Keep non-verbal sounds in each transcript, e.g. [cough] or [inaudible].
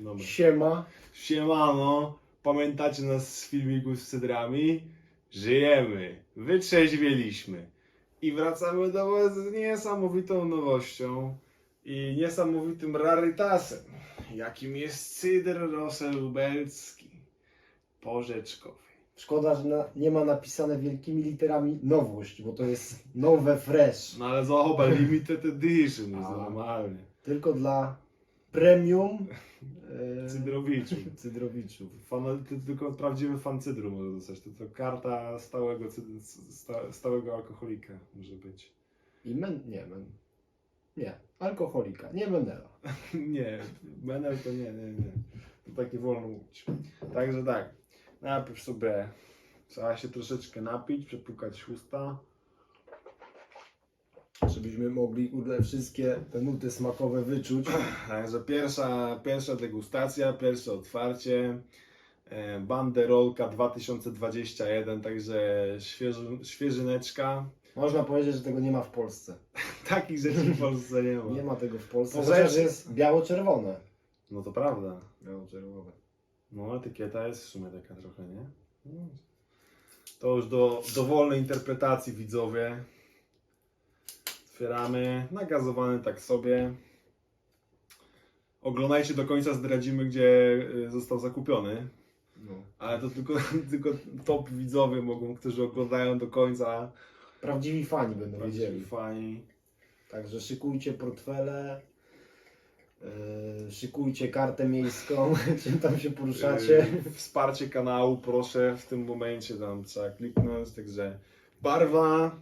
Dobra. Siema. Siemano, pamiętacie nas z filmików z cydrami? Żyjemy, wytrzeźwieliśmy i wracamy do Was z niesamowitą nowością i niesamowitym rarytasem, jakim jest cydr roselubelski porzeczkowy. Szkoda, że na, nie ma napisane wielkimi literami nowość, bo to jest nowe fresh. No ale zobacz, limited edition jest A. normalnie. Tylko dla premium e, Cydrowiczów. cydrowiczów. Fan, ty, tylko prawdziwy fan cydru może dostać. To, to karta stałego, cyd- sta, stałego alkoholika może być. I men, nie, men, nie, alkoholika, nie menela. [laughs] Nie, menel to nie, nie, nie. To tak nie wolno mówić. Także tak, najpierw sobie trzeba się troszeczkę napić, przepłukać usta. Żebyśmy mogli kurde, wszystkie te nuty smakowe wyczuć. Także pierwsza, pierwsza degustacja, pierwsze otwarcie. E, Banderolka 2021, także świeży, świeżyneczka. Można powiedzieć, że tego nie ma w Polsce. [laughs] Takich rzeczy w Polsce nie ma. Nie ma tego w Polsce, Poza- chociaż jest biało-czerwone. No to prawda. Biało-czerwone. No etykieta jest w sumie taka trochę, nie? No. To już do dowolnej interpretacji widzowie. Otwieramy, nagazowany tak sobie. Oglądajcie do końca, zdradzimy gdzie y, został zakupiony. No. Ale to tylko, [laughs] tylko top widzowie mogą, którzy oglądają do końca. Prawdziwi fani będą wiedzieli. Fani. Także szykujcie portfele, yy, szykujcie kartę miejską, [laughs] czym tam się poruszacie. Y, Wsparcie kanału proszę w tym momencie tam trzeba kliknąć, także barwa,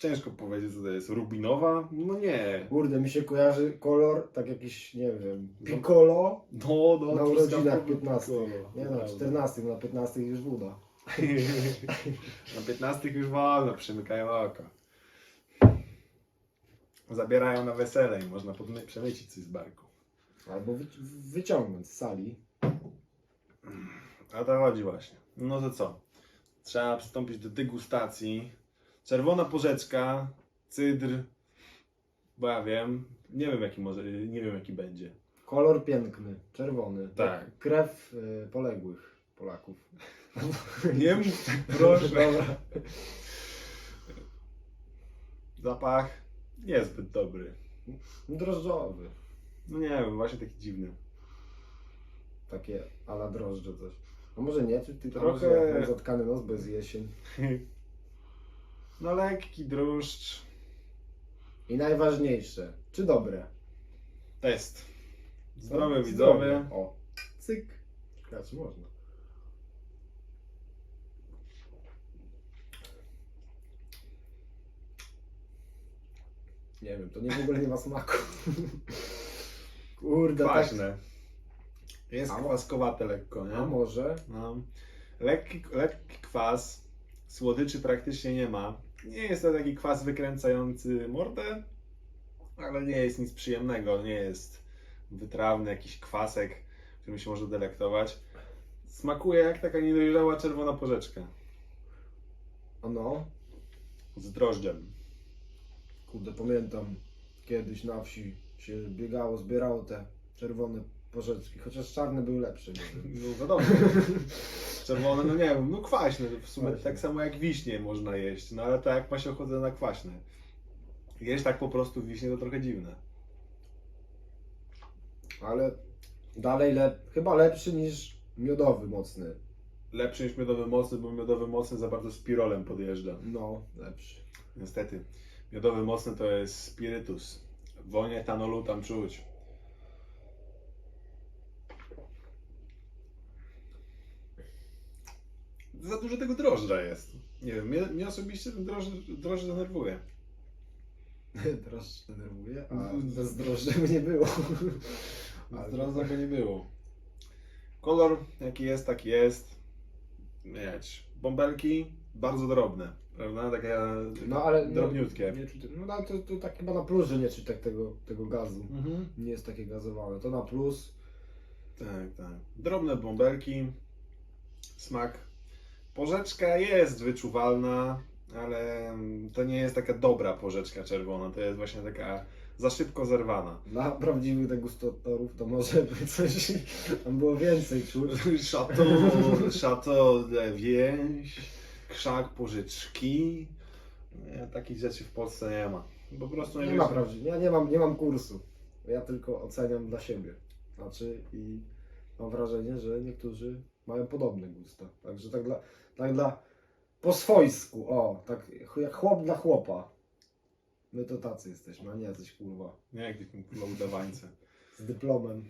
ciężko powiedzieć co to jest, rubinowa? No nie. Kurde, mi się kojarzy kolor, tak jakiś, nie wiem, piccolo No, no, na urodzinach 15. kolor, Nie no, naprawdę. 14, na 15 już woda. [laughs] Na 15 już wolno, przymykają oko. Zabierają na wesele i można podmy- przemycić coś z barku. Albo wy, wyciągnąć z sali. A to chodzi właśnie. No to co? Trzeba przystąpić do degustacji. Czerwona porzeczka, cydr, bo ja wiem, nie wiem jaki może, nie wiem jaki będzie. Kolor piękny, czerwony. Tak. Krew y, poległych Polaków. Nie mów tak, proszę. Dobra. Zapach niezbyt dobry. Drożdżowy. No nie wiem, właśnie taki dziwny. Takie ala drożdże coś. A może nie, czy ty Trochę- Trochę... zatkany nos bez jesień. [laughs] No lekki druszcz. I najważniejsze, czy dobre? Test. Zdrowe widzowie. O, cyk. Grać można. Nie wiem, to nie w ogóle nie ma smaku. [laughs] Kurde, tak. Kwaśne. Jest A mo- kwaskowate lekko, A nie? może? No. Lekki, lekki kwas, słodyczy praktycznie nie ma. Nie jest to taki kwas wykręcający mordę, ale nie jest nic przyjemnego. Nie jest wytrawny jakiś kwasek, którym się można delektować. Smakuje jak taka niedojrzała czerwona porzeczka No, z drożdżem. kurde, pamiętam kiedyś na wsi się biegało, zbierało te czerwone porzeczki, chociaż czarne były lepsze. Nie wiem. No wiadomo. [laughs] Czerwone, no nie wiem, no kwaśne. W sumie Kwaśne. tak samo jak wiśnie można jeść, no ale tak jak ma się ochotę na kwaśne. Jeść tak po prostu wiśnie to trochę dziwne. Ale dalej lep, chyba lepszy niż miodowy mocny. Lepszy niż miodowy mocny, bo miodowy mocny za bardzo z pirolem podjeżdża. No, lepszy. Niestety. Miodowy mocny to jest spirytus. Woń etanolu tam czuć. Za dużo tego drożdża jest. Nie wiem, mnie, mnie osobiście ten drożdż, drożdż denerwuje. [laughs] Drożdż denerwuje, a bez drożdży by nie było. [laughs] A drożdża by nie było. Kolor jaki jest, taki jest. Mieć. Bąbelki bardzo drobne, prawda? Takie No ale no, drobniutkie. Nie, czuć- no ale to, to tak chyba na plus, że nie czuć tak tego, tego gazu. Mhm. Nie jest takie gazowane. To na plus. Tak, tak. Drobne bąbelki, smak. Porzeczka jest wyczuwalna, ale to nie jest taka dobra porzeczka czerwona. To jest właśnie taka za szybko zerwana. Dla prawdziwych degustatorów to może by coś tam było więcej czuć. Chateau, Chateau de Więź, krzak pożyczki. Nie, takich rzeczy w Polsce nie ma. Po prostu Nie ma prawdziwych, ja nie mam, nie mam kursu. Ja tylko oceniam dla siebie. Znaczy i mam wrażenie, że niektórzy mają podobne gusta. Także tak dla, tak dla po swojsku, o, tak jak chłop dla chłopa. My to tacy jesteśmy, a nie jacyś kurwa. Nie jak takim kurwa udawańce. Z dyplomem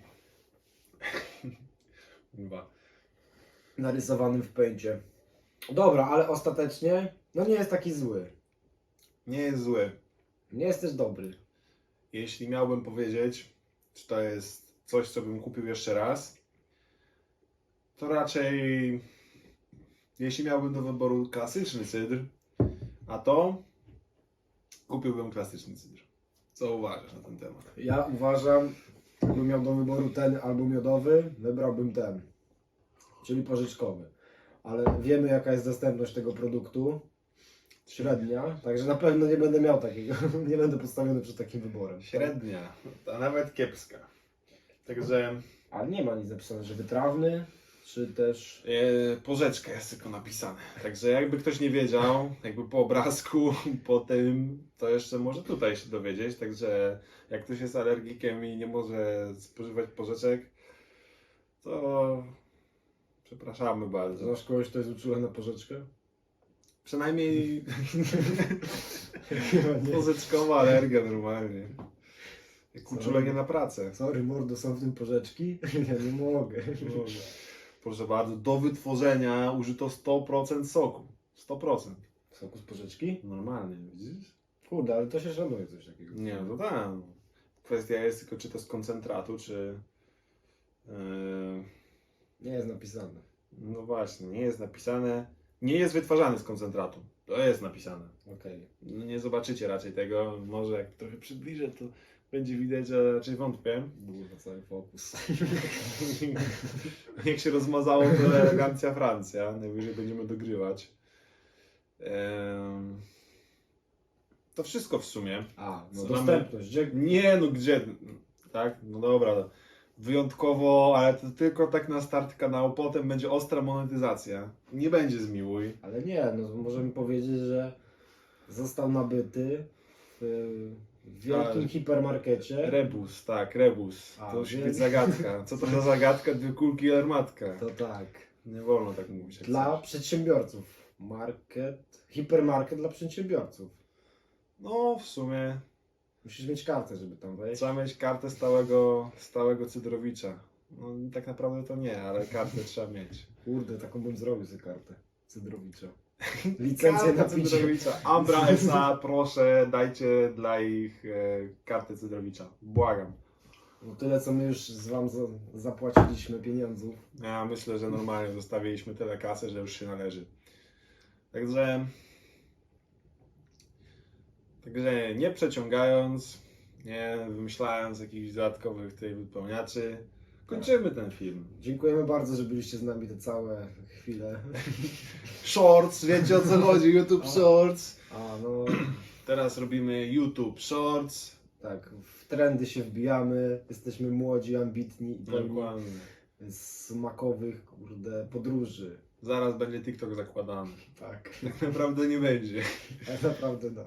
Kurwa. narysowanym w pęcie. Dobra, ale ostatecznie, no nie jest taki zły. Nie jest zły. Nie jest też dobry. Jeśli miałbym powiedzieć, czy to jest coś, co bym kupił jeszcze raz, to raczej jeśli miałbym do wyboru klasyczny cydr, a to kupiłbym klasyczny cydr. Co uważasz na ten temat? Ja uważam, gdybym miał do wyboru ten albo miodowy, wybrałbym ten, czyli pożyczkowy. Ale wiemy jaka jest dostępność tego produktu, średnia, także na pewno nie będę miał takiego, [laughs] nie będę postawiony przed takim wyborem. Średnia, a nawet kiepska. Także Ale nie ma nic napisane, że wytrawny, czy też... e, porzeczka jest tylko napisane. Także jakby ktoś nie wiedział, jakby po obrazku, [laughs] po tym, to jeszcze może tutaj się dowiedzieć. Także jak ktoś jest alergikiem i nie może spożywać porzeczek, to przepraszamy bardzo. Znasz kogoś, kto jest uczulony na porzeczkę? Przynajmniej Chyba [laughs] nie. porzeczkowa alergia normalnie. Jak uczulenie na pracę. Sorry mordo, są w tym porzeczki? [laughs] Ja nie mogę. Proszę bardzo, do wytworzenia użyto 100% soku. 100%. Soku z porzeczki? Normalnie, widzisz? Kurde, ale to się szanuje coś takiego. Nie, no to tak. Kwestia jest tylko, czy to z koncentratu, czy. Yy, Nie jest napisane. no właśnie, nie jest napisane. Nie jest wytwarzany z koncentratu. To jest napisane. Okej. No nie zobaczycie raczej tego. Może jak trochę przybliżę, to będzie widać, ale raczej wątpię. Kurwa, cały fokus. [laughs] jak się rozmazało, to elegancja Francja. Najwyżej będziemy dogrywać. Em, to wszystko w sumie. A, no Co dostępność. Gdzie... Nie, no gdzie? Tak? No dobra. Wyjątkowo, ale to tylko tak na start kanału. Potem będzie ostra monetyzacja. Nie będzie zmiłuj. Ale nie, no możemy powiedzieć, że został nabyty w wielkim Ale- hipermarkecie. Rebus, tak, rebus. A, To musi wiem. być zagadka. Co to za zagadka? Dwie kulki i armatka. To tak. Nie wolno tak mówić. jak Dla chcesz. przedsiębiorców. Market, hipermarket dla przedsiębiorców. No, w sumie Musisz mieć kartę, żeby tam wejść. trzeba mieć kartę stałego, stałego cydrowicza. No, tak naprawdę to nie, ale kartę trzeba mieć. Kurde, taką bym zrobił sobie kartę. Cydrowicza. [laughs] Licencję na picie. Cydrowicza. Ambra S.A. proszę, dajcie dla ich e, kartę Cydrowicza. Błagam. No tyle, co my już z wam za, zapłaciliśmy pieniądzów. Ja myślę, że normalnie zostawiliśmy tyle kasy, że już się należy. Także. Także nie przeciągając, nie wymyślając jakichś dodatkowych tutaj wypełniaczy, kończymy ten film. Dziękujemy bardzo, że byliście z nami te całe chwile. [laughs] Shorts, wiecie o co chodzi? YouTube Shorts. A no, Teraz robimy YouTube Shorts. tak, w trendy się wbijamy, jesteśmy młodzi, ambitni i pełni Dokładnie. smakowych, kurde, podróży. Zaraz będzie TikTok zakładany. Tak, Tak naprawdę nie będzie. [laughs] tak naprawdę da.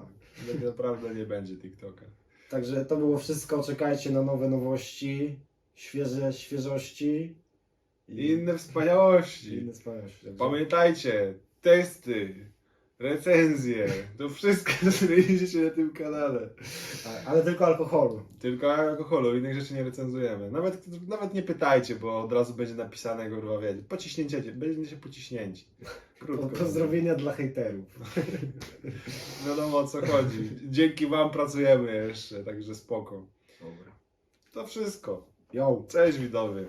Tak naprawdę nie będzie TikToka. Także to było wszystko, czekajcie na nowe nowości, świeże świeżości I inne wspaniałości. inne wspaniałości. Także Pamiętajcie, testy, recenzje, to wszystko znajdziecie na tym kanale. tak, ale tylko alkoholu. Tylko alkoholu, innych rzeczy nie recenzujemy. Nawet, nawet nie pytajcie, bo od razu będzie napisane, kurwa, wiecie, pociśnięcie, będziecie pociśnięci. Krótko. Pozdrowienia dla hejterów. [laughs] Wiadomo o co chodzi. Dzięki wam pracujemy jeszcze, także spoko. Dobra. To wszystko. Yo. Cześć widowie.